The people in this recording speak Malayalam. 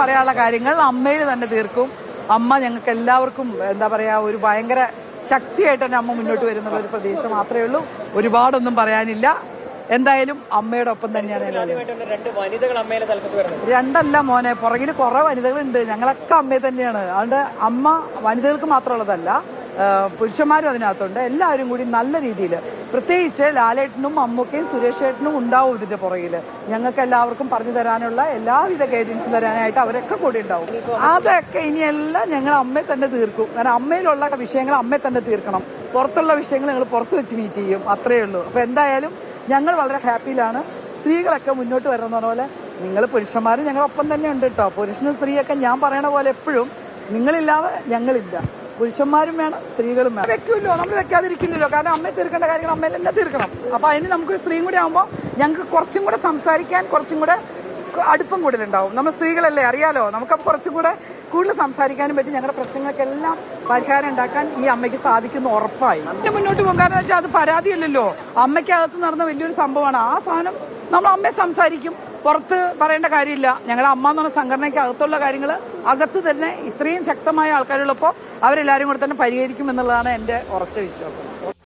പറയാനുള്ള കാര്യങ്ങൾ അമ്മയിൽ തന്നെ തീർക്കും. അമ്മ ഞങ്ങൾക്ക് എല്ലാവർക്കും എന്താ പറയാ ഒരു ഭയങ്കര ശക്തിയായിട്ട് തന്നെ അമ്മ മുന്നോട്ട് വരുന്ന ഒരു പ്രതീക്ഷ മാത്രമേ ഉള്ളൂ. ഒരുപാടൊന്നും പറയാനില്ല. എന്തായാലും അമ്മയുടെ ഒപ്പം തന്നെയാണ് രണ്ടല്ല മോനെ പുറകിൽ കുറെ വനിതകളുണ്ട്. ഞങ്ങളൊക്കെ അമ്മയെ തന്നെയാണ്. അതുകൊണ്ട് അമ്മ വനിതകൾക്ക് മാത്രമുള്ളതല്ല പുരുഷന്മാരും അതിനകത്തുണ്ട്. എല്ലാവരും കൂടി നല്ല രീതിയിൽ. പ്രത്യേകിച്ച് ലാലേട്ടനും അമ്മൂക്കയും സുരേഷ് ഏട്ടനും ഉണ്ടാവും ഇതിന്റെ പുറകിൽ ഞങ്ങൾക്ക് എല്ലാവർക്കും പറഞ്ഞു തരാനുള്ള എല്ലാവിധ ഗൈഡൻസും തരാനായിട്ട് അവരൊക്കെ കൂടി ഉണ്ടാവും. അതൊക്കെ ഇനിയെല്ലാം ഞങ്ങൾ അമ്മയെ തന്നെ തീർക്കും. കാരണം അമ്മയിലുള്ള വിഷയങ്ങൾ അമ്മയെ തന്നെ തീർക്കണം. പുറത്തുള്ള വിഷയങ്ങൾ ഞങ്ങൾ പുറത്ത് വെച്ച് മീറ്റ് ചെയ്യും. അത്രയേ ഉള്ളൂ. അപ്പൊ എന്തായാലും ഞങ്ങൾ വളരെ ഹാപ്പിയിലാണ്. സ്ത്രീകളൊക്കെ മുന്നോട്ട് വരണം എന്ന് പോലെ നിങ്ങൾ പുരുഷന്മാരും ഞങ്ങളൊപ്പം തന്നെ ഉണ്ട് കേട്ടോ പുരുഷനും സ്ത്രീയൊക്കെ ഞാൻ പറയണ പോലെ എപ്പോഴും നിങ്ങളില്ലാതെ ഞങ്ങളില്ല. പുരുഷന്മാരും വേണം സ്ത്രീകളും വേണം. വെക്കുമല്ലോ നമ്മൾ വെക്കാതിരിക്കില്ലല്ലോ. കാരണം അമ്മയെ തീർക്കേണ്ട കാര്യങ്ങൾ അമ്മയിൽ തന്നെ തീർക്കണം. അപ്പൊ അതിന് നമുക്കൊരു സ്ത്രീയും കൂടി ആകുമ്പോൾ ഞങ്ങൾക്ക് കുറച്ചും കൂടെ സംസാരിക്കാൻ കുറച്ചും കൂടെ അടുപ്പം കൂടുതലുണ്ടാവും. നമ്മൾ സ്ത്രീകളല്ലേ അറിയാലോ? നമുക്ക് കുറച്ചും കൂടെ കൂടുതൽ സംസാരിക്കാനും പറ്റും. ഞങ്ങളുടെ പ്രശ്നങ്ങൾക്കെല്ലാം പരിഹാരം ഉണ്ടാക്കാൻ ഈ അമ്മയ്ക്ക് സാധിക്കുന്ന ഉറപ്പായി. പിന്നെ മുന്നോട്ട് പോകും. വെച്ചാൽ അത് പരാതിയല്ലല്ലോ. അമ്മയ്ക്കകത്ത് നടന്ന വലിയൊരു സംഭവമാണ്. ആ സാധനം നമ്മൾ അമ്മയെ സംസാരിക്കും. പുറത്ത് പറയേണ്ട കാര്യമില്ല. ഞങ്ങളുടെ അമ്മ എന്ന് പറഞ്ഞ സംഘടനയ്ക്ക് അകത്തുള്ള കാര്യങ്ങൾ അകത്ത് തന്നെ ഇത്രയും ശക്തമായ ആൾക്കാരുള്ളപ്പോൾ അവരെല്ലാവരും കൂടെ തന്നെ പരിഹരിക്കും എന്നുള്ളതാണ് എന്റെ ഉറച്ച വിശ്വാസം.